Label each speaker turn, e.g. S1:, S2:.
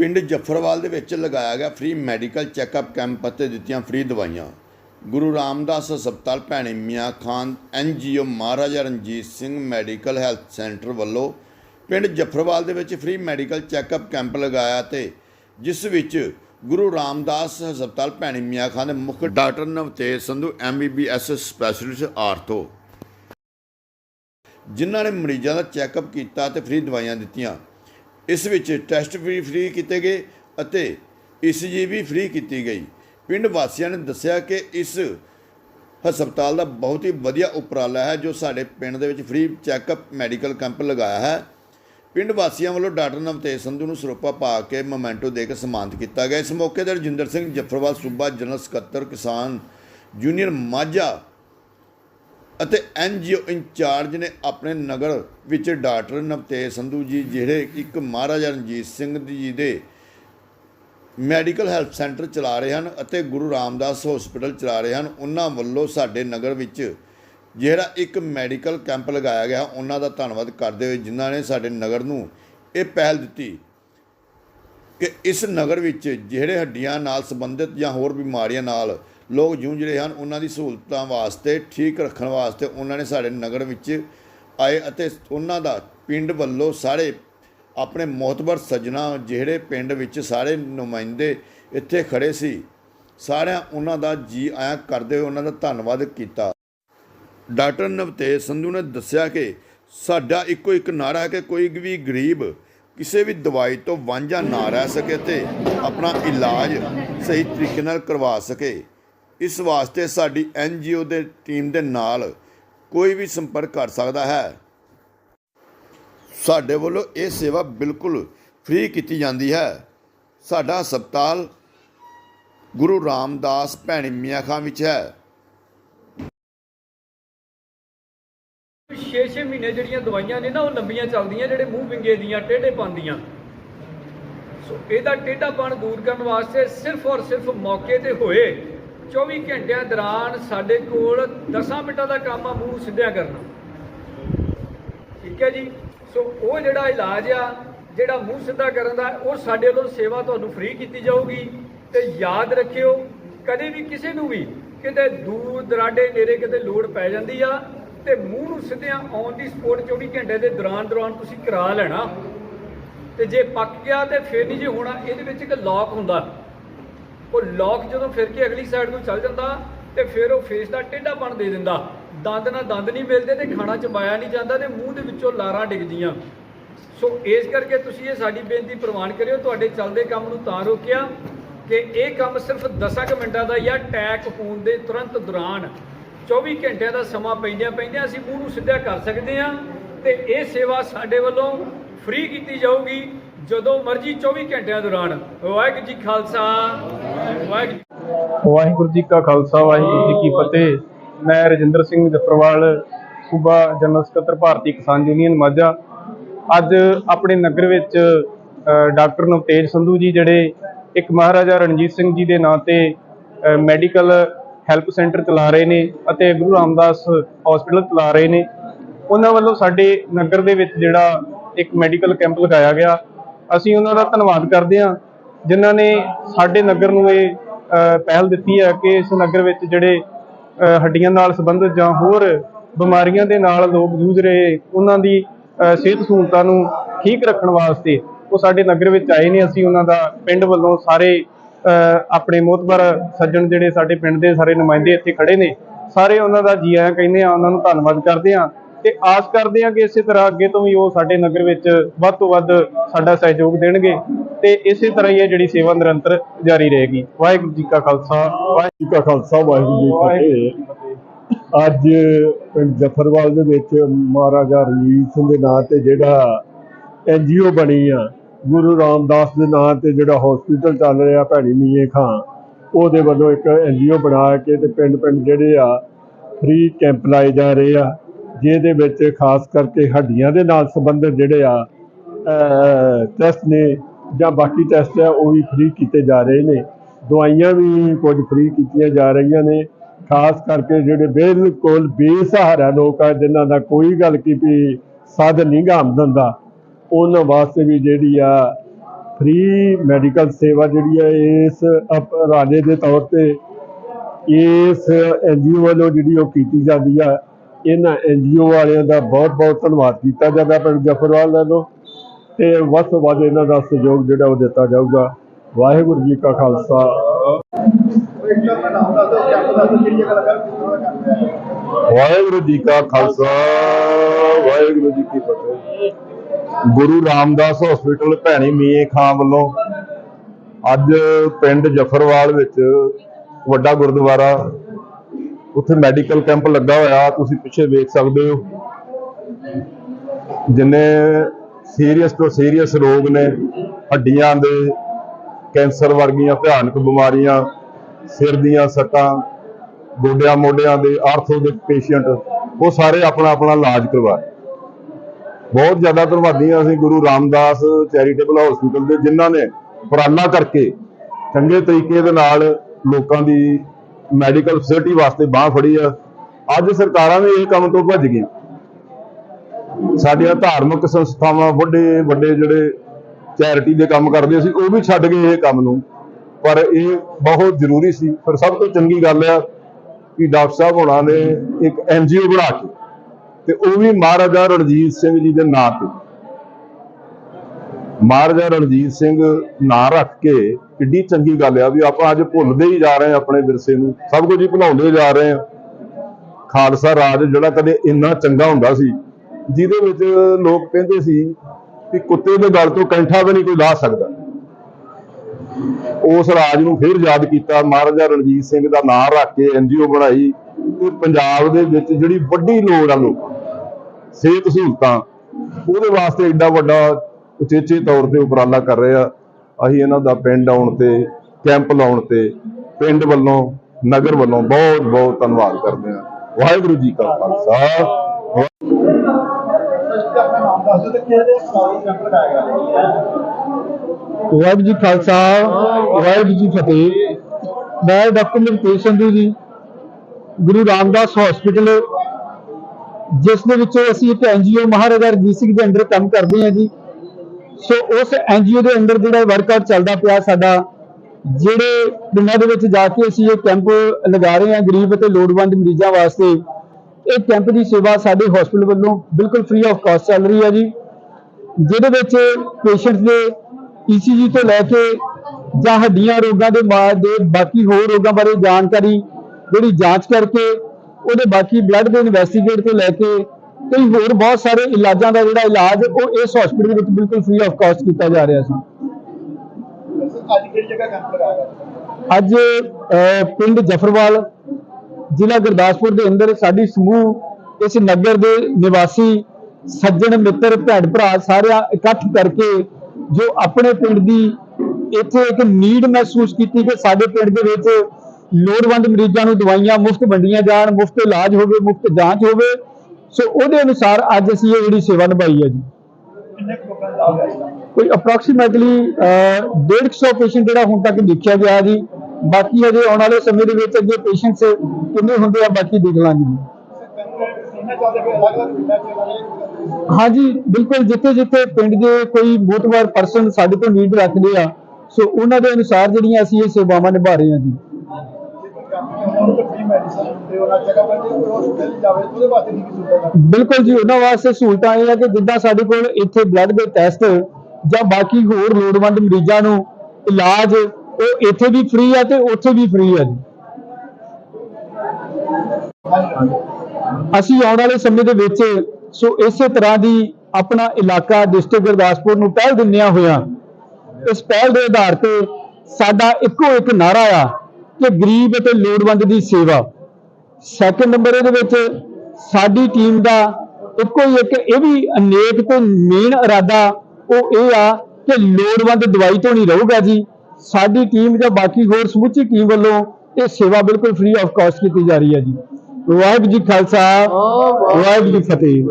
S1: ਪਿੰਡ ਜਫਰਵਾਲ ਦੇ ਵਿੱਚ ਲਗਾਇਆ ਗਿਆ ਫ੍ਰੀ ਮੈਡੀਕਲ ਚੈੱਕਅਪ ਕੈਂਪ ਅਤੇ ਦਿੱਤੀਆਂ ਫ੍ਰੀ ਦਵਾਈਆਂ। ਗੁਰੂ ਰਾਮਦਾਸ ਹਸਪਤਾਲ Bhaini Mian Khan NGO Maharaja Ranjit Singh medical health centre ਵੱਲੋਂ ਪਿੰਡ ਜਫਰਵਾਲ ਦੇ ਵਿੱਚ ਫ੍ਰੀ ਮੈਡੀਕਲ ਚੈੱਕਅਪ ਕੈਂਪ ਲਗਾਇਆ ਤੇ ਜਿਸ ਵਿੱਚ ਗੁਰੂ ਰਾਮਦਾਸ ਹਸਪਤਾਲ ਭੈਣੀ ਮੀਆਂ ਖਾਨ ਦੇ ਮੁੱਖ doctor Navtej Sandhu MBBS specialist ortho. ਜਿਨ੍ਹਾਂ ਨੇ ਮਰੀਜ਼ਾਂ ਦਾ ਚੈੱਕਅਪ ਕੀਤਾ ਤੇ ਫ੍ਰੀ ਦਵਾਈਆਂ ਦਿੱਤੀਆਂ। ਇਸ ਵਿੱਚ ਟੈਸਟ ਵੀ ਫ੍ਰੀ ਕੀਤੇ ਗਏ ਅਤੇ ਈਸੀਜੀ ਵੀ ਫ੍ਰੀ ਕੀਤੀ ਗਈ। ਪਿੰਡ ਵਾਸੀਆਂ ਨੇ ਦੱਸਿਆ ਕਿ ਇਸ ਹਸਪਤਾਲ ਦਾ ਬਹੁਤ ਹੀ ਵਧੀਆ ਉਪਰਾਲਾ ਹੈ ਜੋ ਸਾਡੇ ਪਿੰਡ ਦੇ ਵਿੱਚ ਫ੍ਰੀ ਚੈੱਕਅਪ ਮੈਡੀਕਲ ਕੈਂਪ ਲਗਾਇਆ ਹੈ। ਪਿੰਡ ਵਾਸੀਆਂ ਵੱਲੋਂ ਡਾਕਟਰ ਨਵਤੇਜ ਸੰਧੂ ਨੂੰ ਸਰੋਪਾ ਪਾ ਕੇ ਮੋਮੈਂਟੋ ਦੇ ਕੇ ਸਨਮਾਨਿਤ ਕੀਤਾ ਗਿਆ। ਇਸ ਮੌਕੇ ਤੇ ਰਜਿੰਦਰ ਸਿੰਘ, ਜਫਰਵਾਲ ਸੂਬਾ, ਜਨਰਲ ਸਕੱਤਰ, ਕਿਸਾਨ ਯੂਨੀਅਨ ਮਾਝਾ ਅਤੇ ਐਨਜੀਓ ਇੰਚਾਰਜ ਨੇ ਆਪਣੇ ਨਗਰ ਵਿੱਚ ਡਾਕਟਰ ਨਵਤੇਜ ਸੰਧੂ ਜੀ, ਜਿਹੜੇ ਇੱਕ ਮਹਾਰਾਜਾ ਰਣਜੀਤ ਸਿੰਘ ਜੀ ਦੇ ਮੈਡੀਕਲ ਹੈਲਥ ਸੈਂਟਰ ਚਲਾ ਰਹੇ ਹਨ ਅਤੇ ਗੁਰੂ ਰਾਮਦਾਸ ਹਸਪੀਟਲ ਚਲਾ ਰਹੇ ਹਨ, ਉਹਨਾਂ ਵੱਲੋਂ ਸਾਡੇ ਨਗਰ ਵਿੱਚ ਜਿਹੜਾ ਇੱਕ ਮੈਡੀਕਲ ਕੈਂਪ ਲਗਾਇਆ ਗਿਆ, ਉਹਨਾਂ ਦਾ ਧੰਨਵਾਦ ਕਰਦੇ ਹੋਏ ਜਿਨ੍ਹਾਂ ਨੇ ਸਾਡੇ ਨਗਰ ਨੂੰ ਇਹ ਪਹਿਲ ਦਿੱਤੀ ਕਿ ਇਸ ਨਗਰ ਵਿੱਚ ਜਿਹੜੇ ਹੱਡੀਆਂ ਨਾਲ ਸੰਬੰਧਿਤ ਜਾਂ ਹੋਰ ਬਿਮਾਰੀਆਂ ਨਾਲ ਲੋਕ ਜੂਝ ਰਹੇ ਹਨ, ਉਹਨਾਂ ਦੀ ਸਹੂਲਤਾਂ ਵਾਸਤੇ, ਠੀਕ ਰੱਖਣ ਵਾਸਤੇ ਉਹਨਾਂ ਨੇ ਸਾਡੇ ਨਗਰ ਵਿੱਚ ਆਏ ਅਤੇ ਉਹਨਾਂ ਦਾ ਪਿੰਡ ਵੱਲੋਂ ਸਾਰੇ ਆਪਣੇ ਮੋਤਬਰ ਸੱਜਣਾ ਜਿਹੜੇ ਪਿੰਡ ਵਿੱਚ ਸਾਰੇ ਨੁਮਾਇੰਦੇ ਇੱਥੇ ਖੜੇ ਸੀ, ਸਾਰਿਆਂ ਉਹਨਾਂ ਦਾ ਜੀ ਆਇਆਂ ਕਰਦੇ ਹੋਏ ਉਹਨਾਂ ਦਾ ਧੰਨਵਾਦ ਕੀਤਾ। ਡਾਕਟਰ ਨਵਤੇਜ ਸੰਧੂ ਨੇ ਦੱਸਿਆ ਕਿ ਸਾਡਾ ਇੱਕੋ ਇੱਕ ਨਾਰਾ ਹੈ ਕਿ ਕੋਈ ਵੀ ਗਰੀਬ ਕਿਸੇ ਵੀ ਦਵਾਈ ਤੋਂ ਵਾਂਝਾ ਨਾ ਰਹਿ ਸਕੇ ਤੇ ਆਪਣਾ ਇਲਾਜ ਸਹੀ ਤਰੀਕੇ ਨਾਲ ਕਰਵਾ ਸਕੇ। ਇਸ ਵਾਸਤੇ ਸਾਡੀ ਐਨਜੀਓ ਦੇ ਟੀਮ ਦੇ ਨਾਲ ਕੋਈ ਵੀ ਸੰਪਰਕ ਕਰ ਸਕਦਾ ਹੈ। ਸਾਡੇ ਵੱਲੋਂ ਇਹ ਸੇਵਾ ਬਿਲਕੁਲ ਫ੍ਰੀ ਕੀਤੀ ਜਾਂਦੀ ਹੈ। ਸਾਡਾ ਹਸਪਤਾਲ ਗੁਰੂ ਰਾਮਦਾਸ ਭੈਣੀ ਮੀਆਂ ਖਾਂ ਵਿੱਚ ਹੈ।
S2: 6-6 ਮਹੀਨੇ ਜਿਹੜੀਆਂ ਦਵਾਈਆਂ ਨੇ ਨਾ, ਉਹ ਲੰਬੀਆਂ ਚੱਲਦੀਆਂ, ਜਿਹੜੇ ਮੂੰਹ ਵਿੰਗੇ ਦੀਆਂ, ਟੇਢੇ ਪਾਉਂਦੀਆਂ। ਸੋ ਇਹਦਾ ਟੇਢਾਪਣ ਦੂਰ ਕਰਨ ਵਾਸਤੇ ਸਿਰਫ ਔਰ ਸਿਰਫ ਮੌਕੇ ਤੇ ਹੋਏ 24 ਘੰਟਿਆਂ ਦੌਰਾਨ ਸਾਡੇ ਕੋਲ 10 ਮਿੰਟਾਂ ਦਾ ਕੰਮ ਆ, ਮੂੰਹ ਸਿੱਧਿਆਂ ਕਰਨਾ। ਠੀਕ ਹੈ ਜੀ? ਸੋ ਉਹ ਜਿਹੜਾ ਇਲਾਜ ਆ, ਜਿਹੜਾ ਮੂੰਹ ਸਿੱਧਾ ਕਰਨ ਦਾ, ਉਹ ਸਾਡੇ ਵੱਲੋਂ ਸੇਵਾ ਤੁਹਾਨੂੰ ਫ੍ਰੀ ਕੀਤੀ ਜਾਊਗੀ। ਤੇ ਯਾਦ ਰੱਖਿਓ, ਕਦੇ ਵੀ ਕਿਸੇ ਨੂੰ ਵੀ ਕਿਤੇ ਦੂਰ ਦਰਾਡੇ ਨੇੜੇ ਕਿਤੇ ਲੋੜ ਪੈ ਜਾਂਦੀ ਆ, ਤੇ ਮੂੰਹ ਨੂੰ ਸਿੱਧਿਆਂ ਔਨ ਦੀ ਸਪੋਰਟ 24 ਘੰਟੇ ਦੇ ਦੌਰਾਨ ਦੌਰਾਨ ਤੁਸੀਂ ਕਰਾ ਲੈਣਾ। ਤੇ ਜੇ ਪੱਕ ਗਿਆ ਤੇ ਫਿਰ ਨਹੀਂ ਜੇ ਹੋਣਾ, ਇਹਦੇ ਵਿੱਚ ਇੱਕ ਲੌਕ ਹੁੰਦਾ। ਉਹ ਲੋਕ ਜਦੋਂ ਫਿਰ ਕੇ ਅਗਲੀ ਸਾਈਡ ਨੂੰ ਚੱਲ ਜਾਂਦਾ ਤੇ ਫਿਰ ਉਹ ਫੇਸ ਦਾ ਟੇਢਾਪਣ ਦੇ ਦਿੰਦਾ। ਦੰਦ ਨਾਲ ਦੰਦ ਨਹੀਂ ਮਿਲਦੇ ਤੇ ਖਾਣਾ ਚਬਾਇਆ ਨਹੀਂ ਜਾਂਦਾ ਤੇ ਮੂੰਹ ਦੇ ਵਿੱਚੋਂ ਲਾਰਾਂ ਡਿੱਗਦੀਆਂ ਸੋ ਇਸ ਕਰਕੇ ਤੁਸੀਂ ਇਹ ਸਾਡੀ ਬੇਨਤੀ ਪ੍ਰਵਾਨ ਕਰਿਓ, ਤੁਹਾਡੇ ਚੱਲਦੇ ਕੰਮ ਨੂੰ ਤਾਂ ਰੋਕਿਆ ਕਿ ਇਹ ਕੰਮ ਸਿਰਫ 10 ਕੁ ਮਿੰਟਾਂ ਦਾ ਜਾਂ ਟੈਕ ਹੋਣ ਦੇ ਤੁਰੰਤ ਦੌਰਾਨ 24 ਘੰਟਿਆਂ ਦਾ ਸਮਾਂ ਪੈਂਦਿਆਂ ਪੈਂਦਿਆਂ ਅਸੀਂ ਮੂੰਹ ਨੂੰ ਸਿੱਧਾ ਕਰ ਸਕਦੇ ਹਾਂ ਤੇ ਇਹ ਸੇਵਾ ਸਾਡੇ ਵੱਲੋਂ ਫ੍ਰੀ ਕੀਤੀ ਜਾਊਗੀ ਜਦੋਂ ਮਰਜ਼ੀ 24 ਘੰਟਿਆਂ ਦੌਰਾਨ। ਵਾਹਿਗੁਰੂ ਜੀ ਖਾਲਸਾ। ਵਾਹਿਗੁਰੂ। ਜੀ
S3: ਕਾ ਖਾਲਸਾ, ਵਾਹਿਗੁਰੂ ਜੀ ਕੀ ਫਤਿਹ। ਮੈਂ ਰਜਿੰਦਰ ਸਿੰਘ ਜਫਰਵਾਲ, ਸੂਬਾ ਜਨਰਲ ਸਕੱਤਰ, ਭਾਰਤੀ ਕਿਸਾਨ ਯੂਨੀਅਨ, ਮਾਝਾ। ਅੱਜ ਆਪਣੇ ਨਗਰ ਵਿੱਚ ਡਾਕਟਰ ਨਵਤੇਜ ਸੰਧੂ ਜੀ ਜਿਹੜੇ ਇੱਕ ਮਹਾਰਾਜਾ ਰਣਜੀਤ ਸਿੰਘ ਜੀ ਦੇ ਨਾਂ ਤੇ ਮੈਡੀਕਲ ਹੈਲਪ ਸੈਂਟਰ ਚਲਾ ਰਹੇ ਨੇ ਅਤੇ ਗੁਰੂ ਰਾਮਦਾਸ ਹਸਪੀਟਲ ਚਲਾ ਰਹੇ ਨੇ। ਉਹਨਾਂ ਵੱਲੋਂ ਸਾਡੇ ਨਗਰ ਦੇ ਵਿੱਚ ਜਿਹੜਾ ਇੱਕ ਮੈਡੀਕਲ ਕੈਂਪ ਲਗਾਇਆ ਗਿਆ। ਅਸੀਂ ਉਹਨਾਂ ਦਾ ਧੰਨਵਾਦ ਕਰਦੇ ਹਾਂ। ਜਿਨ੍ਹਾਂ ਨੇ ਸਾਡੇ ਨਗਰ ਨੂੰ ਇਹ ਪਹਿਲ ਦਿੱਤੀ ਹੈ ਕਿ ਇਸ ਨਗਰ ਵਿੱਚ ਜਿਹੜੇ ਹੱਡੀਆਂ ਨਾਲ ਸੰਬੰਧਿਤ ਜਾਂ ਹੋਰ ਬਿਮਾਰੀਆਂ ਦੇ ਨਾਲ ਲੋਕ ਜੂਝ ਰਹੇ ਉਹਨਾਂ ਦੀ ਸਿਹਤ ਸਹੂਲਤਾਂ ਨੂੰ ਠੀਕ ਰੱਖਣ ਵਾਸਤੇ ਉਹ ਸਾਡੇ ਨਗਰ ਵਿੱਚ ਆਏ ਨੇ। ਅਸੀਂ ਉਹਨਾਂ ਦਾ ਪਿੰਡ ਵੱਲੋਂ ਸਾਰੇ ਅ, ਆਪਣੇ ਮੋਤਬਰ ਸੱਜਣ ਜਿਹੜੇ ਸਾਡੇ ਪਿੰਡ ਦੇ ਸਾਰੇ ਨੁਮਾਇੰਦੇ ਇੱਥੇ ਖੜੇ ਨੇ ਸਾਰੇ ਉਹਨਾਂ ਦਾ ਜੀ ਆਇਆਂ ਕਹਿੰਦੇ ਆ ਉਹਨਾਂ ਨੂੰ ਧੰਨਵਾਦ ਕਰਦੇ ਆ ਤੇ ਆਸ ਕਰਦੇ ਆ ਕਿ ਇਸੇ ਤਰ੍ਹਾਂ ਅੱਗੇ ਤੋਂ ਵੀ ਉਹ ਸਾਡੇ ਨਗਰ ਵਿੱਚ ਵੱਧ ਤੋਂ ਵੱਧ ਸਾਡਾ ਸਹਿਯੋਗ ਦੇਣਗੇ। ਤੇ ਇਸੇ ਤਰ੍ਹਾਂ ਹੀ ਇਹ ਜਿਹੜੀ ਸੇਵਾ ਨਿਰੰਤਰ ਜਾਰੀ ਰਹੇਗੀ। ਵਾਹਿਗੁਰੂ ਜੀ ਕਾ ਖਾਲਸਾ ਵਾਹਿਗੁਰੂ
S4: ਜੀ ਕਾ ਖਾਲਸਾ ਵਾਹਿਗੁਰੂ ਜੀ ਕੀ ਫਤਿਹ। ਅੱਜ ਪਿੰਡ ਜਫਰਵਾਲ ਦੇ ਵਿੱਚ ਮਹਾਰਾਜਾ ਰਣਜੀਤ ਸਿੰਘ ਦੇ ਨਾਂ ਤੇ ਜਿਹੜਾ ਐਨਜੀਓ ਬਣੀ ਆ ਗੁਰੂ ਰਾਮਦਾਸ ਦੇ ਨਾਂ ਤੇ ਜਿਹੜਾ ਹਸਪੀਟਲ ਚੱਲ ਰਿਹਾ ਭੈਣੀ ਮੀਏ ਖਾਂ ਉਹਦੇ ਵੱਲੋਂ ਇੱਕ ਐਨਜੀਓ ਬਣਾ ਕੇ ਤੇ ਪਿੰਡ ਪਿੰਡ ਜਿਹੜੇ ਆ ਫ੍ਰੀ ਕੈਂਪ ਲਾਏ ਜਾ ਰਹੇ ਆ ਜਿਹਦੇ ਵਿੱਚ ਖਾਸ ਕਰਕੇ ਹੱਡੀਆਂ ਦੇ ਨਾਲ ਸੰਬੰਧਿਤ ਜਿਹੜੇ ਆ ਟੈਸਟ ਨੇ ਜਾਂ ਬਾਕੀ ਟੈਸਟ ਆ ਉਹ ਵੀ ਫ੍ਰੀ ਕੀਤੇ ਜਾ ਰਹੇ ਨੇ। ਦਵਾਈਆਂ ਵੀ ਕੁਝ ਫ੍ਰੀ ਕੀਤੀਆਂ ਜਾ ਰਹੀਆਂ ਨੇ। ਖਾਸ ਕਰਕੇ ਜਿਹੜੇ ਬਿਲਕੁਲ ਬੇਸਹਾਰਾ ਲੋਕ ਆ, ਜਿਨ੍ਹਾਂ ਦਾ ਕੋਈ ਗੱਲ ਕੀ ਵੀ ਸਾਧਨ ਨਹੀਂ ਗਾ ਆਮਦਨ ਦਾ, ਉਹਨਾਂ ਵਾਸਤੇ ਵੀ ਜਿਹੜੀ ਆ ਫ੍ਰੀ ਮੈਡੀਕਲ ਸੇਵਾ ਜਿਹੜੀ ਆ, ਇਸ ਰਾਜੇ ਦੇ ਤੌਰ ਤੇ ਇਸ ਐਨਜੀਓ ਵੱਲੋਂ ਜਿਹੜੀ ਉਹ ਕੀਤੀ ਜਾਂਦੀ ਆ, ਇਹਨਾਂ ਐਨਜੀਓ ਵਾਲਿਆਂ ਦਾ ਬਹੁਤ ਬਹੁਤ ਧੰਨਵਾਦ ਕੀਤਾ ਜਾਂਦਾ। ਪਿੰਡ ਜਫਰਵਾਲ ਵੱਲੋਂ ਤੇ ਵੱਧ ਤੋਂ ਵੱਧ ਇਹਨਾਂ ਦਾ ਸਹਿਯੋਗ ਜਿਹੜਾ ਉਹ ਦਿੱਤਾ ਜਾਊਗਾ। ਵਾਹਿਗੁਰੂ ਜੀ ਕਾ ਖਾਲਸਾ।
S5: ਵਾਹਿਗੁਰੂ ਜੀ ਕਾ ਖਾਲਸਾ, ਵਾਹਿਗੁਰੂ ਜੀ ਕੀ ਫਤਿਹ। ਗੁਰੂ ਰਾਮਦਾਸ ਹਸਪੀਟਲ ਭੈਣੀ ਮੀਏ ਖਾਂ ਵੱਲੋਂ ਅੱਜ ਪਿੰਡ ਜਫਰਵਾਲ ਵਿੱਚ ਵੱਡਾ ਗੁਰਦੁਆਰਾ, ਉੱਥੇ ਮੈਡੀਕਲ ਕੈਂਪ ਲੱਗਾ ਹੋਇਆ, ਤੁਸੀਂ ਪਿੱਛੇ ਵੇਖ ਸਕਦੇ ਹੋ। ਜਿੰਨੇ ਸੀਰੀਅਸ ਤੋਂ ਸੀਰੀਅਸ ਰੋਗ ਨੇ, ਹੱਡੀਆਂ ਦੇ ਕੈਂਸਰ ਵਰਗੀਆਂ ਭਿਆਨਕ ਬਿਮਾਰੀਆਂ, ਸਿਰ ਦੀਆਂ ਸੱਟਾਂ, ਗੋਡਿਆਂ ਮੋਢਿਆਂ ਦੇ ਆਰਥੋ ਦੇ ਪੇਸ਼ੈਂਟ ਉਹ ਸਾਰੇ ਆਪਣਾ ਆਪਣਾ ਇਲਾਜ ਕਰਵਾਏ ਬਹੁਤ ਜ਼ਿਆਦਾ ਧੰਨਵਾਦੀ ਹਾਂ ਅਸੀਂ ਗੁਰੂ ਰਾਮਦਾਸ ਚੈਰੀਟੇਬਲ ਹਸਪੀਟਲ ਦੇ, ਜਿਨ੍ਹਾਂ ਨੇ ਉਪਰਾਲਾ ਕਰਕੇ ਚੰਗੇ ਤਰੀਕੇ ਦੇ ਨਾਲ ਲੋਕਾਂ ਦੀ ਮੈਡੀਕਲ ਫੈਸਿਲਿਟੀ ਵਾਸਤੇ ਬਾਹ ਫੜੀ ਆ। ਅੱਜ ਸਰਕਾਰਾਂ ਵੀ ਇਹ ਕੰਮ ਤੋਂ ਭੱਜ ਗਈਆਂ। ਸਾਡੀਆਂ ਧਾਰਮਿਕ ਸੰਸਥਾਵਾਂ, ਵੱਡੇ ਵੱਡੇ ਜਿਹੜੇ ਚੈਰਿਟੀ ਦੇ ਕੰਮ ਕਰਦੇ ਸੀ, ਉਹ ਵੀ ਛੱਡ ਗਏ ਇਹ ਕੰਮ ਨੂੰ। ਪਰ ਇਹ ਬਹੁਤ ਜ਼ਰੂਰੀ ਸੀ। ਪਰ ਸਭ ਤੋਂ ਚੰਗੀ ਗੱਲ ਆ ਕਿ ਡਾਕਟਰ ਸਾਹਿਬ ਹੋਣਾ ਨੇ ਇੱਕ ਐਨਜੀਓ ਬਣਾ ਕੇ ਤੇ ਉਹ ਵੀ ਮਹਾਰਾਜਾ ਰਣਜੀਤ ਸਿੰਘ ਜੀ ਦੇ ਨਾਂ ਤੇ। ਮਹਾਰਾਜਾ ਰਣਜੀਤ ਸਿੰਘ ਨਾਂ ਰੱਖ ਕੇ ਕਿੱਡੀ ਚੰਗੀ ਗੱਲ ਆ ਵੀ ਆਪਾਂ ਅੱਜ ਭੁੱਲਦੇ ਹੀ ਜਾ ਰਹੇ ਹਾਂ ਆਪਣੇ ਵਿਰਸੇ ਨੂੰ। ਸਭ ਕੁਝ ਹੀ ਭੁਲਾਉਂਦੇ ਜਾ ਰਹੇ ਹਾਂ। ਖਾਲਸਾ ਰਾਜ ਜਿਹੜਾ ਕਦੇ ਇੰਨਾ ਚੰਗਾ ਹੁੰਦਾ ਸੀ ਜਿਹਦੇ ਵਿੱਚ ਲੋਕ ਕਹਿੰਦੇ ਸੀ ਕਿ ਕੁੱਤੇ ਦੇ ਗਲ ਤੋਂ ਕੈਂਠਾ ਵੀ ਨਹੀਂ ਕੋਈ ਲਾ ਸਕਦਾ। ਉਸ ਰਾਜ ਨੂੰ ਫਿਰ ਯਾਦ ਕੀਤਾ, ਮਹਾਰਾਜਾ ਰਣਜੀਤ ਸਿੰਘ ਦਾ ਨਾਮ ਰੱਖ ਕੇ ਐਨਜੀਓ ਬਣਾਈ ਤੇ ਪੰਜਾਬ ਦੇ ਵਿੱਚ ਜਿਹੜੀ ਵੱਡੀ ਲੋੜ ਆ ਲੋਕਾਂ ਸਿਹਤ ਸਹੂਲਤਾਂ, ਉਹਦੇ ਵਾਸਤੇ ਐਡਾ ਵੱਡਾ ਉਚੇਚੇ ਤੌਰ ਤੇ ਉਪਰਾਲਾ ਕਰ ਰਹੇ ਆ। ਅਸੀਂ ਇਹਨਾਂ ਦਾ ਪਿੰਡ ਆਉਣ ਤੇ, ਕੈਂਪ ਲਾਉਣ ਤੇ, ਪਿੰਡ ਵੱਲੋਂ, ਨਗਰ ਵੱਲੋਂ ਬਹੁਤ ਬਹੁਤ ਧੰਨਵਾਦ ਕਰਦੇ ਆ ਵਾਹਿਗੁਰੂ ਜੀ ਕਾ ਖਾਲਸਾ।
S6: ਵਾਹਿਗੁਰੂ ਜੀ ਖਾਲਸਾ, ਵਾਹਿਗੁਰੂ ਜੀ ਫਤਿਹ। ਮੈਂ ਡਾਕਟਰ ਲਵਕੇਸ਼ ਸੰਧੂ ਜੀ, ਗੁਰੂ ਰਾਮਦਾਸ ਹਸਪੀਟਲ ਜਿਸ ਦੇ ਵਿੱਚ ਅਸੀਂ ਇੱਕ ਐਨਜੀਓ ਮਹਾਰਾਜਾ ਰਣਜੀਤ ਸਿੰਘ ਦੇ ਅੰਡਰ ਕੰਮ ਕਰਦੇ ਹਾਂ ਜੀ। ਸੋ ਉਸ ਐਨਜੀਓ ਦੇ ਅੰਡਰ ਜਿਹੜਾ ਵਰਕਆਊਟ ਚੱਲਦਾ ਪਿਆ ਸਾਡਾ, ਜਿਹੜੇ ਦਿਨਾਂ ਦੇ ਵਿੱਚ ਜਾ ਕੇ ਅਸੀਂ ਇਹ ਕੈਂਪ ਲਗਾ ਰਹੇ ਹਾਂ ਗਰੀਬ ਅਤੇ ਲੋੜਵੰਦ ਮਰੀਜ਼ਾਂ ਵਾਸਤੇ ਇਹ ਕੈਂਪ ਦੀ ਸੇਵਾ ਸਾਡੇ ਹਸਪੀਟਲ ਵੱਲੋਂ ਬਿਲਕੁਲ ਫ੍ਰੀ ਆਫ ਕਾਸਟ ਚੱਲ ਰਹੀ ਹੈ ਜੀ। ਜਿਹਦੇ ਵਿੱਚ ਪੇਸ਼ੈਂਟਸ ਦੇ ਈਸੀਜੀ ਤੋਂ ਲੈ ਕੇ ਜਾਂ ਹੱਡੀਆਂ ਰੋਗਾਂ ਦੇ ਮਾ- ਦੇ ਬਾਕੀ ਹੋਰ ਰੋਗਾਂ ਬਾਰੇ ਜਾਣਕਾਰੀ ਜਿਹੜੀ ਜਾਂਚ ਕਰਕੇ ਉਹਦੇ ਬਾਕੀ ਬਲੱਡ ਦੇ ਇਨਵੈਸਟੀਗੇਟ ਤੋਂ ਲੈ ਕੇ ਕਈ ਹੋਰ ਬਹੁਤ ਸਾਰੇ ਇਲਾਜਾਂ ਦਾ ਜਿਹੜਾ ਇਲਾਜ ਉਹ ਇਸ ਹਸਪੀਟਲ ਵਿੱਚ ਬਿਲਕੁਲ ਫ੍ਰੀ ਆਫ ਕਾਸਟ ਕੀਤਾ ਜਾ ਰਿਹਾ ਸੀ।
S7: ਅੱਜ ਕਿਹੜੀ ਜਗ੍ਹਾ ਕੈਂਪ ਲਗਾਇਆ
S6: ਅੱਜ ਅਹ, ਪਿੰਡ ਜਫਰਵਾਲ ਜ਼ਿਲ੍ਹਾ ਗੁਰਦਾਸਪੁਰ ਦੇ ਅੰਦਰ ਸਾਡੀ ਸਮੂਹ ਇਸ ਨਗਰ ਦੇ ਨਿਵਾਸੀ ਸੱਜਣ ਮਿੱਤਰ ਭੈਣ ਭਰਾ ਸਾਰਿਆਂ ਇਕੱਠ ਕਰਕੇ ਜੋ ਆਪਣੇ ਪਿੰਡ ਦੀ ਇੱਥੇ ਇੱਕ ਨੀਡ ਮਹਿਸੂਸ ਕੀਤੀ ਕਿ ਸਾਡੇ ਪਿੰਡ ਦੇ ਵਿੱਚ ਲੋੜਵੰਦ ਮਰੀਜ਼ਾਂ ਨੂੰ ਦਵਾਈਆਂ ਮੁਫਤ ਵੰਡੀਆਂ ਜਾਣ ਮੁਫਤ ਇਲਾਜ ਹੋਵੇ ਮੁਫਤ ਜਾਂਚ ਹੋਵੇ। ਸੋ ਉਹਦੇ ਅਨੁਸਾਰ ਅੱਜ ਅਸੀਂ ਇਹ ਜਿਹੜੀ ਸੇਵਾ ਨਿਭਾਈ ਹੈ ਜੀ। ਕੋਈ ਅਪਰੋਕਸੀਮੇਟਲੀ 150 ਪੇਸ਼ੈਂਟ ਜਿਹੜਾ ਹੁਣ ਤੱਕ ਦੇਖਿਆ ਗਿਆ ਜੀ। ਬਾਕੀ ਅਜੇ ਆਉਣ ਵਾਲੇ ਸਮੇਂ ਦੇ ਵਿੱਚ ਅੱਗੇ ਪੇਸ਼ੈਂਟਸ ਕਿੰਨੇ ਹੁੰਦੇ ਆ, ਬਾਕੀ ਦੇਖ ਲਾਂਗੇ। ਹਾਂਜੀ, ਬਿਲਕੁਲ ਜਿੱਥੇ ਜਿੱਥੇ ਪਿੰਡ ਦੇ ਕੋਈ ਮੋਤਬਰ ਪਰਸਨ ਸਾਡੇ ਤੋਂ ਨੀਡ ਰੱਖਦੇ ਆ, ਸੋ ਉਹਨਾਂ ਦੇ ਅਨੁਸਾਰ ਜਿਹੜੀਆਂ ਅਸੀਂ ਇਹ ਸੇਵਾਵਾਂ ਨਿਭਾ ਰਹੇ ਹਾਂ ਜੀ। ਬਿਲਕੁਲ ਜੀ, ਉਹਨਾਂ ਵਾਸਤੇ ਸਹੂਲਤਾਂ ਇਹ ਆ ਕਿ ਜਿੱਦਾਂ ਸਾਡੇ ਕੋਲ ਇੱਥੇ ਬਲੱਡ ਦੇ ਟੈਸਟ ਜਾਂ ਬਾਕੀ ਹੋਰ ਲੋੜਵੰਦ ਮਰੀਜ਼ਾਂ ਨੂੰ ਇਲਾਜ ਉਹ ਇੱਥੇ ਵੀ ਫ੍ਰੀ ਆ ਤੇ ਉੱਥੇ ਵੀ ਫ੍ਰੀ ਆ ਜੀ। ਅਸੀਂ ਆਉਣ ਵਾਲੇ ਸਮੇਂ ਦੇ ਵਿੱਚ ਸੋ ਇਸੇ ਤਰ੍ਹਾਂ ਦੀ ਆਪਣਾ ਇਲਾਕਾ ਡਿਸਟ੍ਰਿਕਟ ਗੁਰਦਾਸਪੁਰ ਨੂੰ ਪਹਿਲ ਦਿੰਦਿਆਂ ਹੋਇਆਂ ਇਸ ਪਹਿਲ ਦੇ ਆਧਾਰ ਤੇ ਸਾਡਾ ਇੱਕੋ ਇੱਕ ਨਾਰਾ ਆ ਕਿ ਗਰੀਬ ਅਤੇ ਲੋੜਵੰਦ ਦੀ ਸੇਵਾ। ਸੈਕੰਡ ਨੰਬਰ ਇਹਦੇ ਵਿੱਚ ਸਾਡੀ ਟੀਮ ਦਾ ਇੱਕੋ ਹੀ ਇੱਕ ਇਹ ਵੀ ਅਨੇਕ ਤੇ ਮੇਨ ਇਰਾਦਾ ਉਹ ਇਹ ਆ ਕਿ ਲੋੜਵੰਦ ਦਵਾਈ ਤੋਂ ਨਹੀਂ ਰਹੂਗਾ ਜੀ। ਸਾਡੀ ਟੀਮ ਜਾਂ ਬਾਕੀ ਹੋਰ ਸਮੁੱਚੀ ਟੀਮ ਵੱਲੋਂ ਇਹ ਸੇਵਾ ਬਿਲਕੁਲ ਫ੍ਰੀ ਆਫ ਕਾਸਟ ਕੀਤੀ ਜਾ ਰਹੀ ਹੈ ਜੀ। ਵਾਹਿਗੁਰੂ ਜੀ ਖਾਲਸਾ ਵਾਹਿਗੁਰੂ ਜੀ ਫਤਿਹ।